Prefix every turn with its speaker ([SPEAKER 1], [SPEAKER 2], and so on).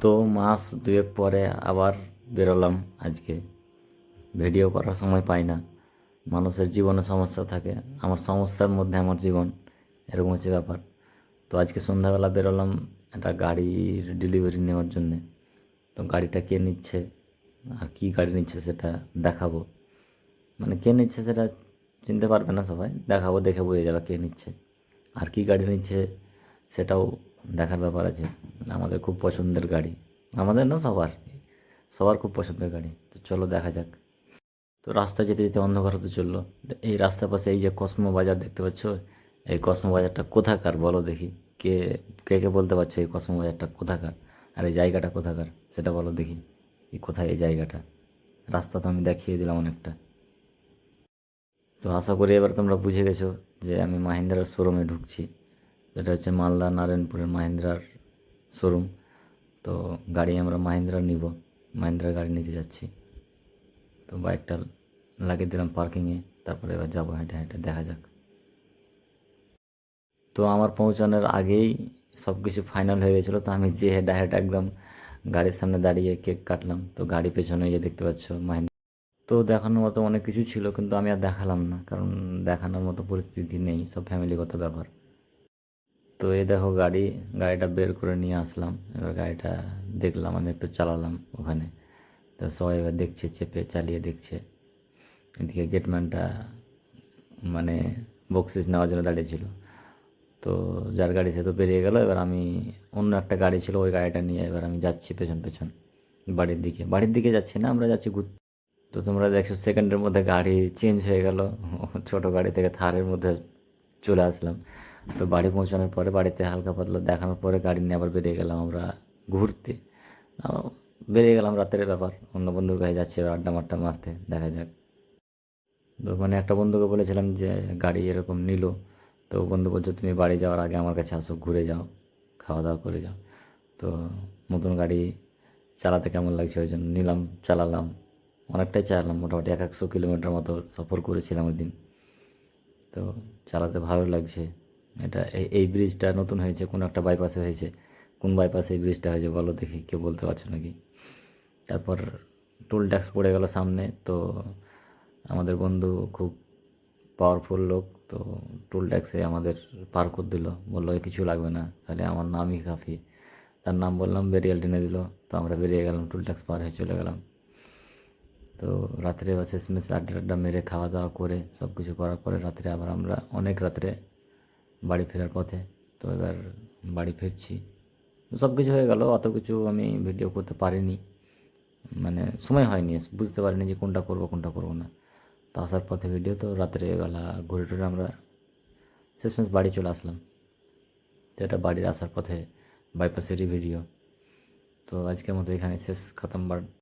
[SPEAKER 1] তো মাস দুয়েক পরে আবার বেরোলাম আজকে। ভিডিও করার সময় পাই না। মানুষের জীবনে সমস্যা থাকে। আমার সমস্যার মধ্যে আমার জীবন, এরকম হচ্ছে ব্যাপার। তো আজকে সন্ধ্যাবেলা বেরোলাম একটা গাড়ির ডেলিভারি নেওয়ার জন্যে। তো গাড়িটা কে নিচ্ছে? আর কী গাড়ি নিচ্ছে সেটা দেখাবো। মানে কে নিচ্ছে সেটা চিনতে পারবে না সবাই। দেখাবো, দেখে বুঝে যাবে কে নিচ্ছে। আর কী গাড়ি নিচ্ছে সেটাও দেখার ব্যাপার আছে। আমাদের খুব পছন্দের গাড়ি। আমাদের না সবার। সবার খুব পছন্দের গাড়ি। তো চলো দেখা যাক। তো রাস্তা যেতে যেতে অন্ধকার হতে চলল। এই রাস্তার পাশে এই যে কসমো বাজার দেখতে পাচ্ছ? এই কসমো বাজারটা কোথাকার বলো দেখি। কে কে কে বলতে পারছ এই কসমো বাজারটা কোথাকার? আর এই জায়গাটা কোথাকার? সেটা বলো দেখি। এই কোথায় এই জায়গাটা? রাস্তা তো আমি দেখিয়ে দিলাম অনেকটা। তো আশা করি এবার তোমরা বুঝে গেছো যে আমি মাহিন্দ্রার শোরুমে ঢুকছি। যেটা হচ্ছে মালদা নারায়ণপুরের মাহিন্দ্রার শোরুম। তো গাড়ি আমরা মাহিন্দ্রা নিব। মাহিন্দ্রার গাড়ি নিতে যাচ্ছি। তো বাইকটা লাগিয়ে দিলাম পার্কিংয়ে। তারপরে এবার যাব হেঁটে হেঁটে, দেখা যাক। তো আমার পৌঁছানোর আগেই সব কিছু ফাইনাল হয়ে গেছিল। তো আমি যে ডাইরেক্ট একদম গাড়ির সামনে দাঁড়িয়ে কেক কাটলাম। তো গাড়ি পেছনে যে দেখতে পাচ্ছ মাহিন্দ্রা। তো দেখানোর মতো অনেক কিছু ছিল, কিন্তু আমি আর দেখালাম না। কারণ দেখানোর মতো পরিস্থিতি নেই। সব ফ্যামিলিগত ব্যাপার। তো এই দেখো গাড়ি, গাড়িটা বের করে নিয়ে আসলাম। এবার গাড়িটা দেখলাম, আমি একটু চালালাম ওখানে। তো সবাই এবার দেখছে, চেপে চালিয়ে দেখছে। এদিকে গেটম্যানটা মানে বক্সিস নেওয়ার জন্য দাঁড়িয়েছিল তো যার গাড়ি সে তো বেরিয়ে গেল, এবার আমি অন্য একটা গাড়ি ছিল, ওই গাড়িটা নিয়ে এবার আমি যাচ্ছি পেছন পেছন, বাড়ির দিকে। বাড়ির দিকে যাচ্ছি না, আমরা যাচ্ছি ঘুর তো তোমরা দেখছ সেকেন্ডের মধ্যে গাড়ি চেঞ্জ হয়ে গেল। ছোট গাড়ি থেকে থারের মধ্যে চলে আসলাম। তো বাড়ি পৌঁছানোর পরে বাড়িতে হালকা পাতলা দেখানোর পরে গাড়ি নিয়ে আবার বেরিয়ে গেলাম আমরা ঘুরতে। বেরিয়ে গেলাম রাতের ব্যাপার। অন্য বন্ধুর কাছে যাচ্ছে আড্ডা মাড্ডা মারতে, দেখা যাক। তো মানে একটা বন্ধুকে বলেছিলাম যে গাড়ি এরকম নিল, তো বন্ধু বলছে, তুমি বাড়ি যাওয়ার আগে আমার কাছে আসো, ঘুরে যাও, খাওয়া দাওয়া করে যাও। তো নতুন গাড়ি চালাতে কেমন লাগছে ওই জন্য নিলাম, চালালাম। অনেকটাই চালালাম, মোটামুটি এক একশো কিলোমিটার মতো সফর করেছিলাম ওই দিন। তো চালাতে ভালো লাগছে। এটা এই- ব্রিজটা নতুন হয়েছে, কোন একটা বাইপাসে হয়েছে। কোন বাইপাসে এই ব্রিজটা হয়েছে বলো দেখি, কেউ বলতে পারছ নাকি? তারপর টোল ট্যাক্স পড়ে গেল সামনে, তো আমাদের বন্ধু খুব পাওয়ারফুল লোক, তো টোল ট্যাক্সে আমাদের পার করে দিল। বলল কিছু লাগবে না, তাহলে আমার নামই কাফি। তার নাম বললাম বেরিয়াল টেনে দিল। তো আমরা বেরিয়ে গেলাম টোল ট্যাক্স পার হয়ে চলে গেলাম। তো রাত্রে এবার শেষমেশ আড্ডা আড্ডা মেরে খাওয়া দাওয়া করে সব কিছু করার পরে রাত্রে আবার আমরা, অনেক রাত্রে বাড়ি ফেরার পথে। তো এবার বাড়ি ফিরছি। সব কিছু হয়ে গেল, অত কিছু আমি ভিডিও করতে পারিনি। মানে সময় হয়নি, বুঝতে পারিনি যে কোনটা করব কোনটা করব না। তো আসার পথে ভিডিও তো রাত্রেবেলা ঘুরে টুরে আমরা শেষমেশ বাড়ি চলে আসলাম। তো এটা বাড়ির আসার পথে বাইপাসেরই ভিডিও তো আজকের মতো এখানে শেষ, খতম